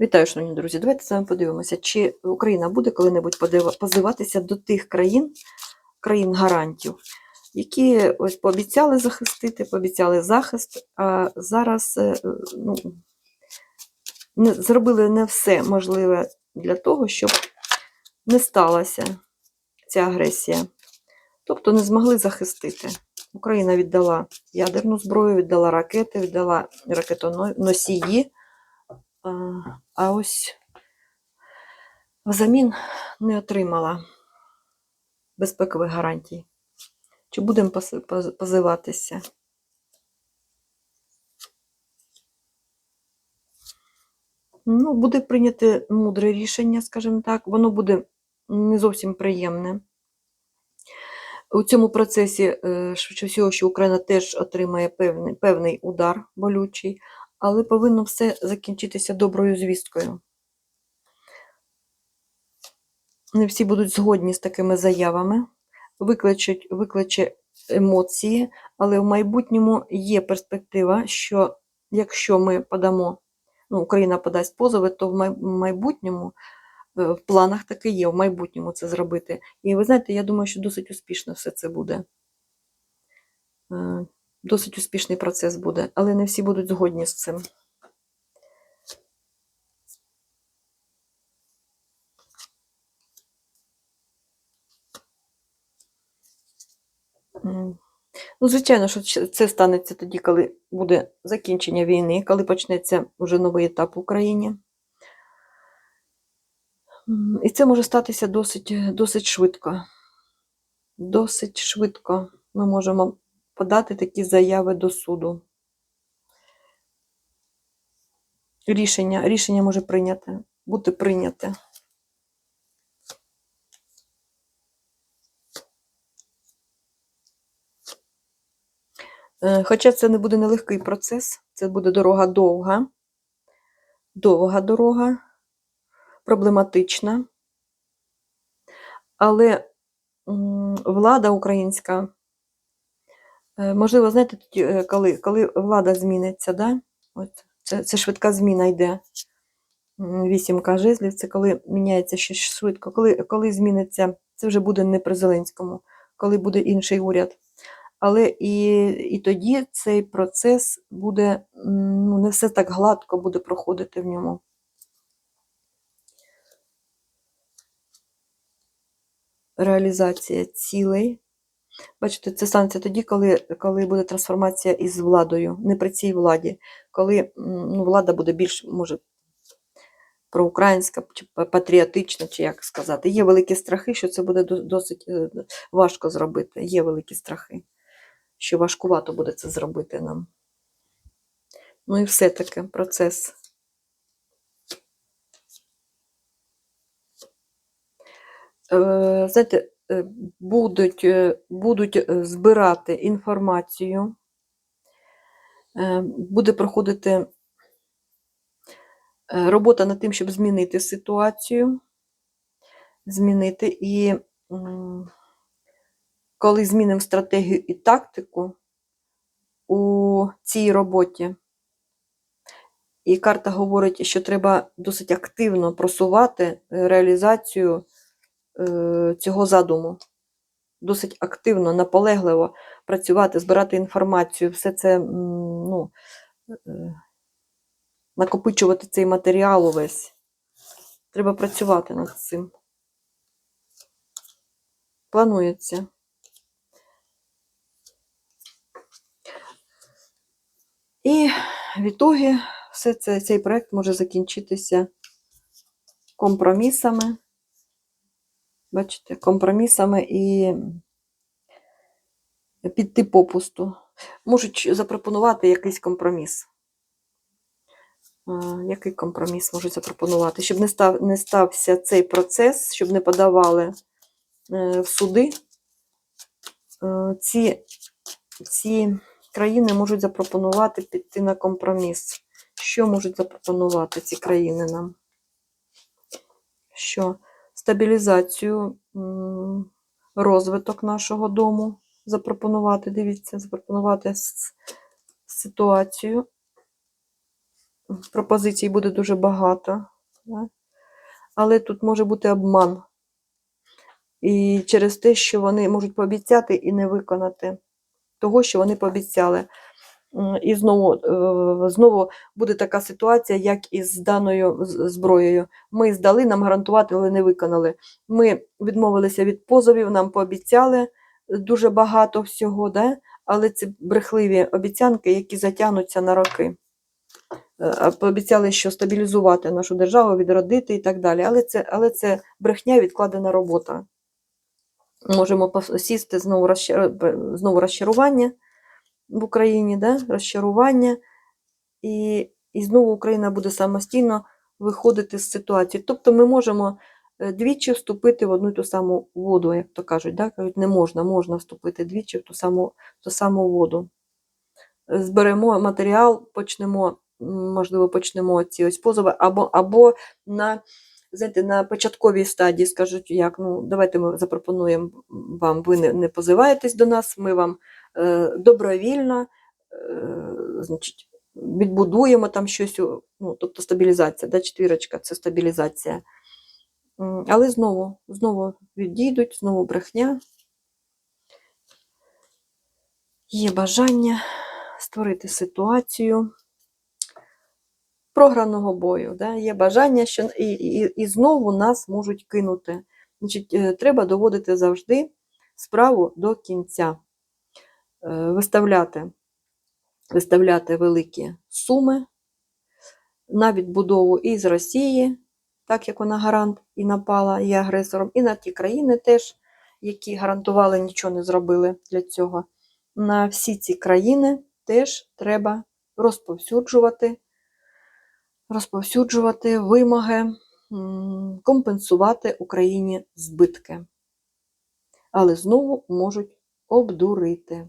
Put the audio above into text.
Вітаю, шановні друзі. Давайте з вами подивимося, чи Україна буде коли-небудь позиватися до тих країн, країн гарантів, які ось пообіцяли захистити, пообіцяли захист, а зараз е, ну, не, зробили не все можливе для того, щоб не сталася ця агресія. Тобто не змогли захистити. Україна віддала ядерну зброю, віддала ракети, віддала ракетоносії. А, ось взамін не отримала безпекових гарантій. Чи будемо позиватися? Ну, буде прийняте мудре рішення, скажімо так. Воно буде не зовсім приємне. У цьому процесі, е, швидше всього, що Україна теж отримає певний, певний удар болючий, але повинно все закінчитися доброю звісткою. Не всі будуть згодні з такими заявами, викличуть, викличе емоції, але в майбутньому є перспектива, що якщо ми подамо, ну, Україна подасть позови, то в майбутньому, е, в планах таке є, в майбутньому це зробити. І ви знаєте, я думаю, що досить успішно все це буде. Досить успішний процес буде, але не всі будуть згодні з цим. Ну, звичайно, що це станеться тоді, коли буде закінчення війни, коли почнеться вже новий етап в Україні. І це може статися досить, досить швидко. Досить швидко ми можемо подати такі заяви до суду. Рішення, рішення може прийняти, бути прийняте. Е, Хоча це не буде нелегкий процес, це буде дорога довга, довга дорога, проблематична. Але влада українська, можливо, знаєте, е, коли, коли влада зміниться, да? От, це, це швидка зміна йде. Вісімка жезлів, це коли міняється щось швидко. Коли, коли зміниться, це вже буде не при Зеленському, коли буде інший уряд. Але і, і тоді цей процес буде, ну, не все так гладко буде проходити в ньому. Реалізація цілей. Бачите, це станеться тоді, коли, коли буде трансформація із владою, не при цій владі, коли ну, влада буде більш, може, проукраїнська чи патріотична, чи як сказати. Є великі страхи, що це буде досить е, важко зробити. Є великі страхи, що важкувато буде це зробити нам. Ну і все-таки процес. Е, Знаєте, будуть, е, будуть е, збирати інформацію, е, буде проходити е, робота над тим, щоб змінити ситуацію, змінити. І коли змінимо стратегію і тактику у цій роботі, і карта говорить, що треба досить активно просувати е, реалізацію е, цього задуму. Досить активно, наполегливо працювати, збирати інформацію, все це ну, е, накопичувати цей матеріал увесь. Треба працювати над цим. Планується. І в ітогі все це, цей проект може закінчитися компромісами. Бачите, компромісами і піти попусту. Можуть запропонувати якийсь компроміс. Який компроміс можуть запропонувати? Щоб не, став, не стався цей процес, щоб не подавали е, в суди, е, ці, ці країни можуть запропонувати піти на компроміс. Що можуть запропонувати ці країни нам? Що? Стабілізацію, розвиток нашого дому запропонувати. Дивіться, запропонувати ситуацію пропозицій буде дуже багато. Але тут може бути обман. І через те, що вони можуть пообіцяти і не виконати того, що вони пообіцяли. М, І знову, е, знову буде така ситуація, як і з даною зброєю. Ми здали, нам гарантувати, але не виконали. Ми відмовилися від позовів, нам пообіцяли дуже багато всього, да? але це брехливі обіцянки, які затягнуться на роки. Е, Пообіцяли, що стабілізувати нашу державу, відродити і так далі. Але це, але це брехня, відкладена робота. Можемо сісти знову розчарування в Україні, да? розчарування, і, і знову Україна буде самостійно виходити з ситуації. Тобто ми можемо е, двічі вступити в одну й ту саму воду, як то кажуть. Да? Кажуть, не можна, можна вступити двічі в ту саму, ту саму воду. Зберемо матеріал, почнемо, можливо, почнемо ці ось позови, або, або на, знаєте, на початковій стадії скажуть, як ну, давайте ми запропонуємо вам, ви не, не позиваєтесь до нас, ми вам добровільно е, значить, відбудуємо там щось, ну, тобто стабілізація, да, четвірочка це стабілізація. Але знову, знову відійдуть, знову брехня. Є бажання створити ситуацію програного бою. Да? Є бажання, що і, і, і знову нас можуть кинути. Значить, е, треба доводити завжди справу до кінця, Е, виставляти, виставляти великі суми на відбудову і з Росії, так як вона гарант і напала, і агресором, і на ті країни теж, які гарантували, нічого не зробили для цього. На всі ці країни теж треба розповсюджувати, розповсюджувати вимоги, компенсувати Україні збитки. Але знову можуть обдурити.